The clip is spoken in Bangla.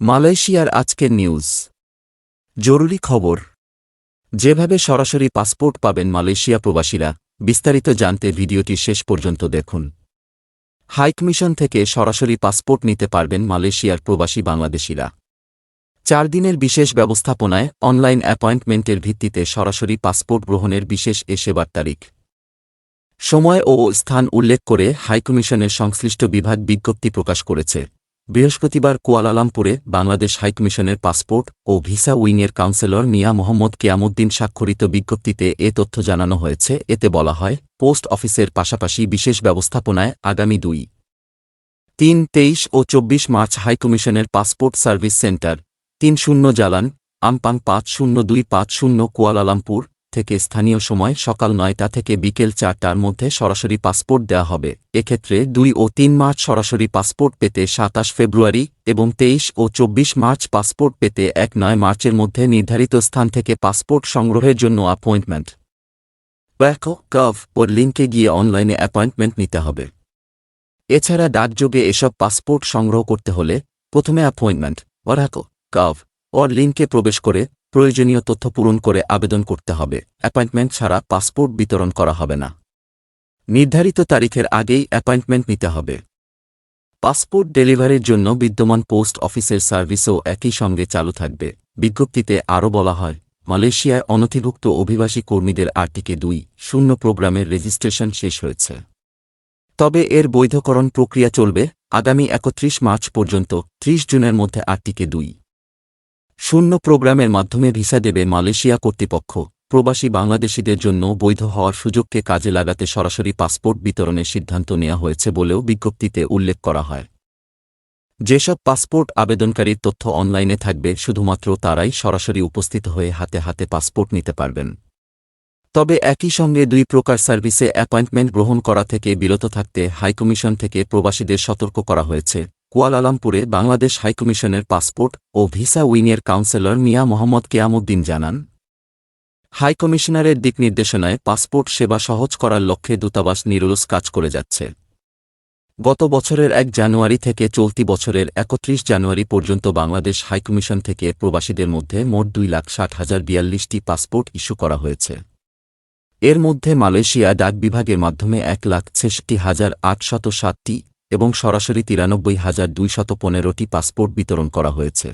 মালয়েশিয়ার আজকের নিউজ। জরুরি খবর। যেভাবে সরাসরি পাসপোর্ট পাবেন মালয়েশিয়া প্রবাসীরা, বিস্তারিত জানতে ভিডিওটি শেষ পর্যন্ত দেখুন। হাইকমিশন থেকে সরাসরি পাসপোর্ট নিতে পারবেন মালয়েশিয়ার প্রবাসী বাংলাদেশিরা। চার দিনের বিশেষ ব্যবস্থাপনায় অনলাইন অ্যাপয়েন্টমেন্টের ভিত্তিতে সরাসরি পাসপোর্ট গ্রহণের বিশেষ এ সেবার তারিখ। সময় ও স্থান উল্লেখ করে হাইকমিশনের সংশ্লিষ্ট বিভাগ বিজ্ঞপ্তি প্রকাশ করেছে। বৃহস্পতিবার কুয়ালালামপুরে বাংলাদেশ হাইকমিশনের পাসপোর্ট ও ভিসা উইংয়ের কাউন্সিলর মিয়া মোহাম্মদ কেয়ামুদ্দিন স্বাক্ষরিত বিজ্ঞপ্তিতে এ তথ্য জানানো হয়েছে। এতে বলা হয়, পোস্ট অফিসের পাশাপাশি বিশেষ ব্যবস্থাপনায় আগামী দুই, তিন, তেইশ ও চব্বিশ মার্চ হাইকমিশনের পাসপোর্ট সার্ভিস সেন্টার, তিন শূন্য জালান, আমপাং পাঁচ শূন্য দুই পাঁচ শূন্য কুয়ালালামপুর থেকে স্থানীয় সময় সকাল নয়টা থেকে বিকেল চারটার মধ্যে সরাসরি পাসপোর্ট দেওয়া হবে। এক্ষেত্রে দুই ও তিন মার্চ সরাসরি পাসপোর্ট পেতে সাতাশ ফেব্রুয়ারি এবং তেইশ ও চব্বিশ মার্চ পাসপোর্ট পেতে এক নয় মার্চের মধ্যে নির্ধারিত স্থান থেকে পাসপোর্ট সংগ্রহের জন্য অ্যাপয়েন্টমেন্ট ব্যাকো কভ ওর লিঙ্কে গিয়ে অনলাইনে অ্যাপয়েন্টমেন্ট নিতে হবে। এছাড়া ডাকযোগে এসব পাসপোর্ট সংগ্রহ করতে হলে প্রথমে অ্যাপয়েন্টমেন্ট ওরাকো কাভ ওর লিঙ্কে প্রবেশ করে প্রয়োজনীয় তথ্য পূরণ করে আবেদন করতে হবে। অ্যাপয়েন্টমেন্ট ছাড়া পাসপোর্ট বিতরণ করা হবে না। নির্ধারিত তারিখের আগেই অ্যাপয়েন্টমেন্ট নিতে হবে। পাসপোর্ট ডেলিভারির জন্য বিদ্যমান পোস্ট অফিসের সার্ভিসও একই সঙ্গে চালু থাকবে। বিজ্ঞপ্তিতে আরও বলা হয়, মালয়েশিয়ায় অনথিভুক্ত অভিবাসী কর্মীদের আর্টিকে দুই শূন্য প্রোগ্রামের রেজিস্ট্রেশন শেষ হয়েছে। তবে এর বৈধকরণ প্রক্রিয়া চলবে। আগামী একত্রিশ মার্চ পর্যন্ত ত্রিশ জুনের মধ্যে আর্টিকে দুই শূন্য প্রোগ্রামের মাধ্যমে ভিসা দেবে মালয়েশিয়া কর্তৃপক্ষ। প্রবাসী বাংলাদেশিদের জন্য বৈধ হওয়ার সুযোগকে কাজে লাগাতে সরাসরি পাসপোর্ট বিতরণের সিদ্ধান্ত নেওয়া হয়েছে বলেও বিজ্ঞপ্তিতে উল্লেখ করা হয়। যেসব পাসপোর্ট আবেদনকারীর তথ্য অনলাইনে থাকবে, শুধুমাত্র তারাই সরাসরি উপস্থিত হয়ে হাতে হাতে পাসপোর্ট নিতে পারবেন। তবে একই সঙ্গে দুই প্রকার সার্ভিসে অ্যাপয়েন্টমেন্ট গ্রহণ করা থেকে বিরত থাকতে হাইকমিশন থেকে প্রবাসীদের সতর্ক করা হয়েছে। কুয়ালালামপুরে বাংলাদেশ হাইকমিশনের পাসপোর্ট ও ভিসা উইংয়ের কাউন্সিলর মিয়া মোহাম্মদ কেয়ামুদ্দিন জানান। হাইকমিশনারের দিক নির্দেশনায় পাসপোর্ট সেবা সহজ করার লক্ষ্যে দূতাবাস নিরলস কাজ করে যাচ্ছে। গত বছরের এক জানুয়ারি থেকে চলতি বছরের একত্রিশ জানুয়ারি পর্যন্ত বাংলাদেশ হাইকমিশন থেকে প্রবাসীদের মধ্যে মোট দুই লাখ ষাট হাজার বিয়াল্লিশটি পাসপোর্ট ইস্যু করা হয়েছে। এর মধ্যে মালয়েশিয়া ডাক বিভাগের মাধ্যমে এক লাখ ছেষট্টি হাজার আটশত সাতটি এবং সরাসরি তিরানব্বই হাজার দুইশত পনেরোটি পাসপোর্ট বিতরণ করা হয়েছে।